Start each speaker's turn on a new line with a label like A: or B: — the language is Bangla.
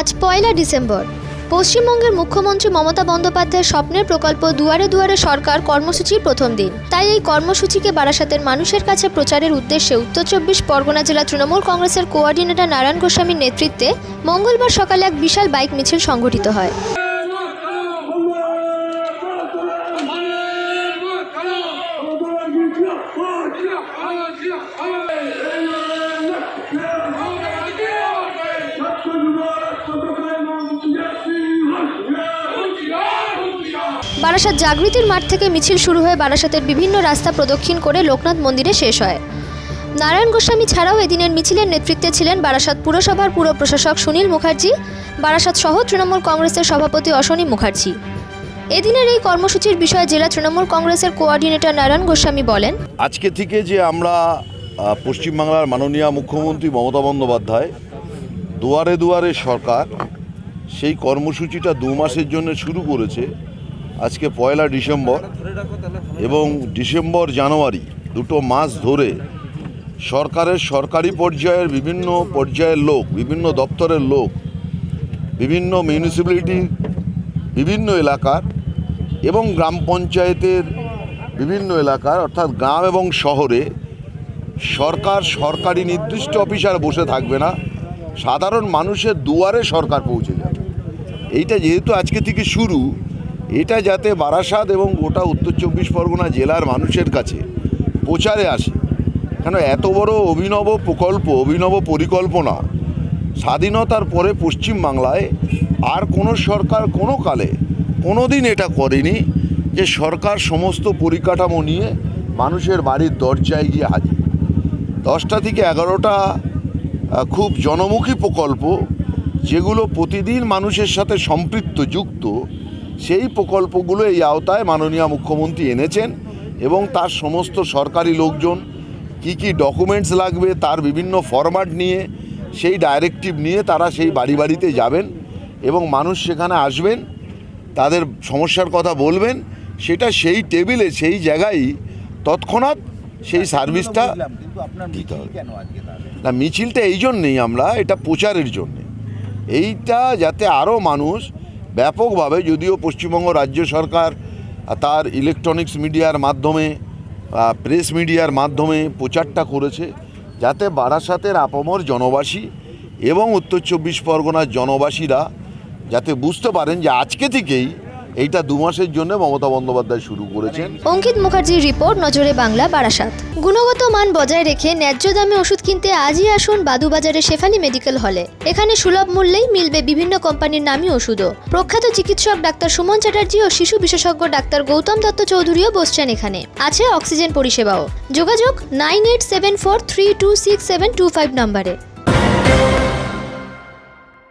A: আজ পয়লা ডিসেম্বর। পশ্চিমবঙ্গের মুখ্যমন্ত্রী মমতা বন্দ্যোপাধ্যায়ের স্বপ্নের প্রকল্প দুয়ারে দুয়ারে সরকার কর্মসূচির প্রথম দিন। তাই এই কর্মসূচিকে বারাসাতের মানুষের কাছে প্রচারের উদ্দেশ্যে উত্তর চব্বিশ পরগনা জেলা তৃণমূল কংগ্রেসের কোঅর্ডিনেটর নারায়ণ গোস্বামীর নেতৃত্বে মঙ্গলবার সকালে এক বিশাল বাইক মিছিল সংঘটিত হয়। বারাসাত জাগৃতির মাঠ থেকে মিছিল শুরু হয়ে বারাসাতের বিভিন্ন রাস্তা প্রদক্ষিণ করে লোকনাথ মন্দিরে শেষ হয়। নারায়ণ গোস্বামী ছাড়াও এদিনের মিছিলের নেতৃত্বে ছিলেন বারাসাত পুরসভার পুর প্রশাসক সুনীল মুখার্জি, বারাসাত সহ তৃণমূল কংগ্রেসের সভাপতি অশ্বনী মুখার্জি। এদিনের এই কর্মসূচির বিষয়ে জেলা তৃণমূল কংগ্রেসের কোঅর্ডিনেটর নারায়ণ গোস্বামী বলেন,
B: আজকে থেকে যে আমরা পশ্চিমবাংলার মাননীয় মুখ্যমন্ত্রী মমতা বন্দ্যোপাধ্যায় দুয়ারে দুয়ারে সরকার সেই কর্মসূচিটা দু মাসের জন্য শুরু করেছে, আজকে পয়লা ডিসেম্বর এবং ডিসেম্বর জানুয়ারি দুটো মাস ধরে সরকারের সরকারি পর্যায়ের বিভিন্ন পর্যায়ের লোক, বিভিন্ন দপ্তরের লোক, বিভিন্ন মিউনিসিপ্যালিটির বিভিন্ন এলাকার এবং গ্রাম পঞ্চায়েতের বিভিন্ন এলাকার, অর্থাৎ গ্রাম এবং শহরে সরকার সরকারি নির্দিষ্ট অফিসার বসে থাকবে না। সাধারণ মানুষের দুয়ারে সরকার পৌঁছে যাবে। এইটা যেহেতু আজকে থেকে শুরু, এটা যাতে বারাসাত এবং গোটা উত্তর চব্বিশ পরগনা জেলার মানুষের কাছে প্রচারে আসে। কেন, এত বড় অভিনব প্রকল্প, অভিনব পরিকল্পনা স্বাধীনতার পরে পশ্চিম বাংলায় আর কোনো সরকার কোনো কালে কোনো দিন এটা করেনি যে সরকার সমস্ত পরিকাঠামো নিয়ে মানুষের বাড়ির দরজায় গিয়ে হাজির। দশটা থেকে এগারোটা খুব জনমুখী প্রকল্প, যেগুলো প্রতিদিন মানুষের সাথে সম্পৃক্ত, যুক্ত, সেই প্রকল্পগুলো এই আওতায় মাননীয় মুখ্যমন্ত্রী এনেছেন এবং তার সমস্ত সরকারি লোকজন কি কি ডকুমেন্টস লাগবে, তার বিভিন্ন ফরম্যাট নিয়ে, সেই ডাইরেক্টিভ নিয়ে তারা সেই বাড়ি বাড়িতে যাবেন এবং মানুষ সেখানে আসবেন। তাদের সমস্যার কথা বলবেন সেটা সেই টেবিলে সেই জায়গায় তৎক্ষণাৎ সেই সার্ভিসটা দিতে হবে। না মিছিলটা এই জন্যেই আমরা এটা প্রচারের জন্যে। এইটা যাতে আরও মানুষ ব্যাপকভাবে যদিও পশ্চিমবঙ্গ রাজ্য সরকার তার ইলেকট্রনিক্স মিডিয়ার মাধ্যমে প্রেস মিডিয়ার মাধ্যমে প্রচারটা করেছে যাতে বারাসাতের আপামর জনবাসী এবং উত্তর চব্বিশ পরগনার জনবাসীরা যাতে বুঝতে পারেন যে আজকে থেকেই এইটা দু মাসের জন্য মমতা বন্দ্যোপাধ্যায় শুরু করেছেন।
A: অঙ্কিত মুখার্জির রিপোর্ট, নজরে বাংলা, বারাসাত। গুণগত মান বজায় রেখে ন্যায্য দামে ওষুধ কিনতে আজই আসুন বাদুবাজারে শেফালি মেডিকেল হলে। এখানে সুলভ মূল্যেই মিলবে বিভিন্ন কোম্পানির নামী ওষুধও। প্রখ্যাত চিকিৎসক ডাক্তার সুমন চ্যাটার্জি ও শিশু বিশেষজ্ঞ ডাক্তার গৌতম দত্ত চৌধুরীও বসছেন এখানে। আছে অক্সিজেন পরিষেবাও। যোগাযোগ nine eight seven four three two six seven two five নম্বরে।